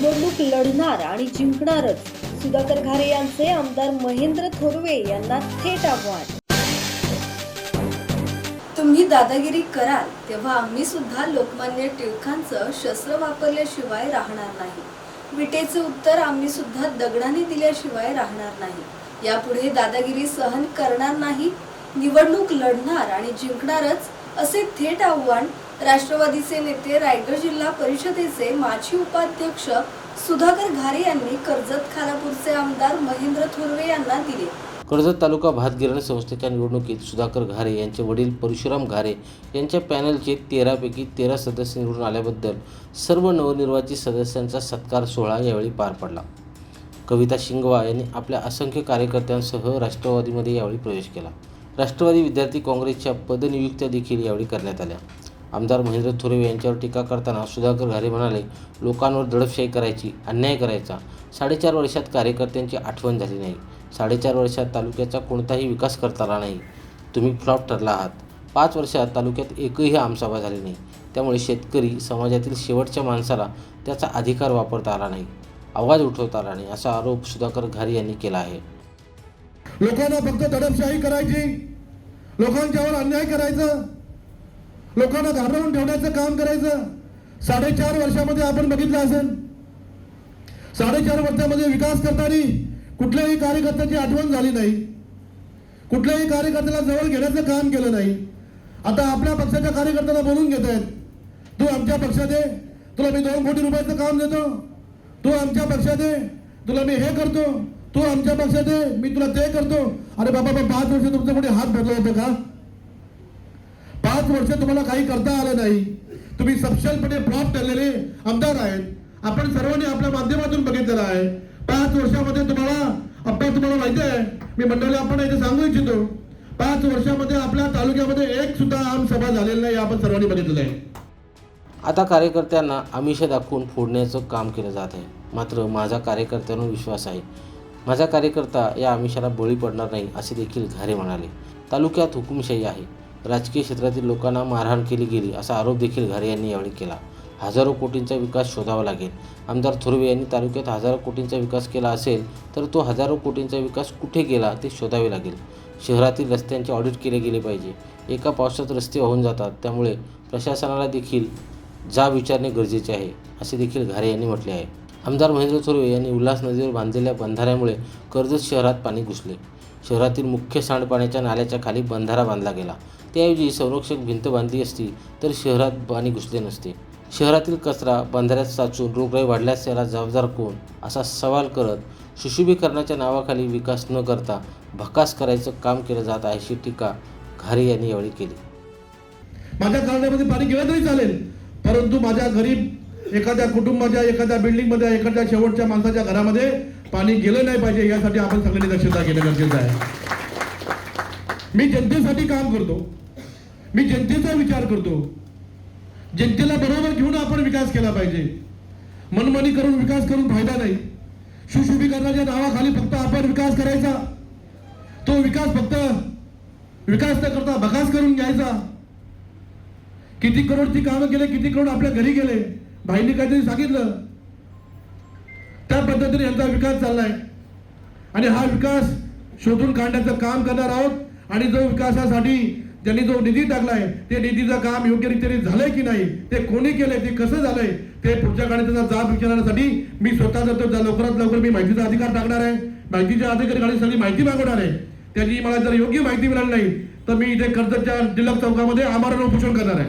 निवडणूक लढणार आणि जिंकणारच. सुधाकर घारे यांचे आमदार महेंद्र थोरवे यांना थेट आव्हान. तुम्ही दादागिरी कराल तेव्हा आम्ही सुद्धा लोकमान्य टिळकांचं शस्त्र वापरल्याशिवाय राहणार नाही. विटेचे उत्तर आम्ही सुद्धा दगडाने दिल्याशिवाय राहणार नाही. यापुढे दादागिरी सहन करणार नाही. निवडणूक लढणार आणि जिंकणारच असे थेट आव्हान राष्ट्रवादीचे नेते रायगड जिल्हा परिषदेचे माजी उपाध्यक्ष सुधाकर घारे यांनी कर्जत खानापूरचे आमदार महेंद्र थोरवे यांना दिले. कर्जत तालुका भात गिरण संस्थेच्या निवडणुकीत सुधाकर घारे यांचे वडील परशुराम घारे यांच्या पॅनलचे तेरापैकी तेरा सदस्य निवडून आल्याबद्दल सर्व नवनिर्वाचित सदस्यांचा सत्कार सोहळा यावेळी पार पडला. कविता शिंगवा यांनी आपल्या असंख्य कार्यकर्त्यांसह राष्ट्रवादीमध्ये यावेळी प्रवेश केला. राष्ट्रवादी विद्यार्थी काँग्रेसच्या पदनियुक्त्या देखील यावेळी करण्यात आल्या. आमदार महेंद्र थोरे यांच्यावर टीका करताना सुधाकर घारे म्हणाले लोकांवर दडपशाही करायची अन्याय करायचा. साडेचार वर्षात कार्यकर्त्यांची आठवण झाली नाही. साडेचार वर्षात तालुक्याचा कोणताही विकास करता आला नाही. तुम्ही फ्लॉप ठरला आहात. पाच वर्षात तालुक्यात एकही आमसभा झाली नाही. त्यामुळे शेतकरी समाजातील शेवटच्या माणसाला त्याचा अधिकार वापरता आला नाही. आवाज उठवता आला नाही असा आरोप सुधाकर घारे यांनी केला आहे. लोकांना फक्त दडपशाही करायची. लोकांच्यावर अन्याय करायचं. लोकांना घाबरवून ठेवण्याचं काम करायचं. साडेचार वर्षामध्ये आपण बघितलं असेल. साडेचार वर्षामध्ये विकास करताना कुठल्याही कार्यकर्त्याची आठवण झाली नाही. कुठल्याही कार्यकर्त्याला जवळ घेण्याचं काम केलं नाही. आता आपल्या पक्षाच्या कार्यकर्त्याला बोलून घेत आहेत. तू आमच्या पक्षात आहे तुला मी दोन कोटी रुपयाचं काम देतो. तू आमच्या पक्षात आहे तुला मी हे करतो. तू आमच्या पक्षात आहे मी तुला ते करतो. अरे बाबा बा, पाच वर्ष तुमचं कोणी हात भरला होतं का? पाच वर्ष तुम्हाला काही करता आलं नाही. तुम्ही सपशलपणे फ्लॉप ठरलेले आमदार आहेत. आपण सर्वांनी आपल्या माध्यमातून बघितलेलं आहे. पाच वर्षामध्ये तुम्हाला आपण तुम्हाला माहिती आहे मी मंडळी आपण इथे सांगू इच्छितो पाच वर्षामध्ये आपल्या तालुक्यामध्ये एक सुद्धा आम सभा झालेली नाही आपण सर्वांनी बघितलेलं आहे. आता कार्यकर्त्यांना आमिष दाखवून फोडण्याचं काम केलं जात आहे. मात्र माझा कार्यकर्त्यांवर विश्वास आहे. माझा कार्यकर्ता या आमिषाला बळी पडणार नाही असे देखील घारे म्हणाले. तालुक्यात हुकुमशाही आहे. राजकीय क्षेत्रातील लोकांना मारहाण केली गेली असा आरोप देखील घरे यांनी यावेळी केला. हजारो कोटींचा विकास शोधावा लागेल. आमदार थुर्वे यांनी तालुक्यात हजारो कोटींचा विकास केला असेल तर तो हजारो कोटींचा विकास कुठे गेला ते शोधावे लागेल. शहरातील रस्त्यांचे ऑडिट केले गेले पाहिजे. एका पावसात रस्ते वाहून जातात त्यामुळे प्रशासनाला देखील जा विचारणे गरजेचे आहे असे देखील घारे यांनी म्हटले आहे. आमदार महेंद्र थोरवे यांनी उल्हास नदीवर बांधलेल्या बंधाऱ्यामुळे कर्जत शहरात पाणी घुसले. शहरातील मुख्य सांडपाण्याच्या नाल्याच्या खाली बंधारा बांधला गेला. त्याऐवजी संरक्षक भिंत बांधली असती तर शहरात पाणी घुसले नसते. शहरातील कचरा बंधाऱ्यात साचून रोगराई वाढल्यास त्याला जबाबदार कोण? असा सवाल करत सुशुभीकरणाच्या नावाखाली विकास न करता भकास करायचं काम केलं जात आहे अशी टीका घारे यांनी यावेळी केली. माझ्या कारणामध्ये पाणी गेलं तरी चालेल. परंतु माझ्या गरीब एखाद्या कुटुंबाच्या एखाद्या बिल्डिंगमध्ये एखाद्या शेवटच्या माणसाच्या घरामध्ये पाणी गेलं नाही पाहिजे यासाठी आपण सगळ्यांनी दक्षता घेणं गरजेचं आहे. मी जनतेसाठी काम करतो. मी जनतेचा विचार करतो. जनतेला बरोबर घेऊन आपण विकास केला पाहिजे. मनमनी करून विकास करून फायदा नाही. सुशोभीकरणाच्या नावाखाली फक्त आपण विकास करायचा. तो विकास फक्त विकास न करता बकास करून घ्यायचा. किती करोडची कामं केले किती करोड आपल्या घरी गेले. भाईंनी काहीतरी सांगितलं? त्या पद्धतीने यांचा विकास चाललाय आणि हा विकास शोधून काढण्याचं काम करणार आहोत आणि जो विकासासाठी ज्यांनी जो निधी टाकलाय ते निधीचं काम योग्यरीत्याने झालंय की नाही ते कोणी केलंय ते कसं झालंय ते पुढच्या काळात त्याचा जाब विचारण्यासाठी मी स्वतः जातो लवकरात लवकर मी माहितीचा अधिकार टाकणार आहे. माहितीच्या अधिकारी सगळी माहिती मागवणार आहे. त्याची मला जर योग्य माहिती मिळाली नाही तर मी इथे कर्जतच्या जिल्हा चौकामध्ये आमरण उपोषण करणार आहे.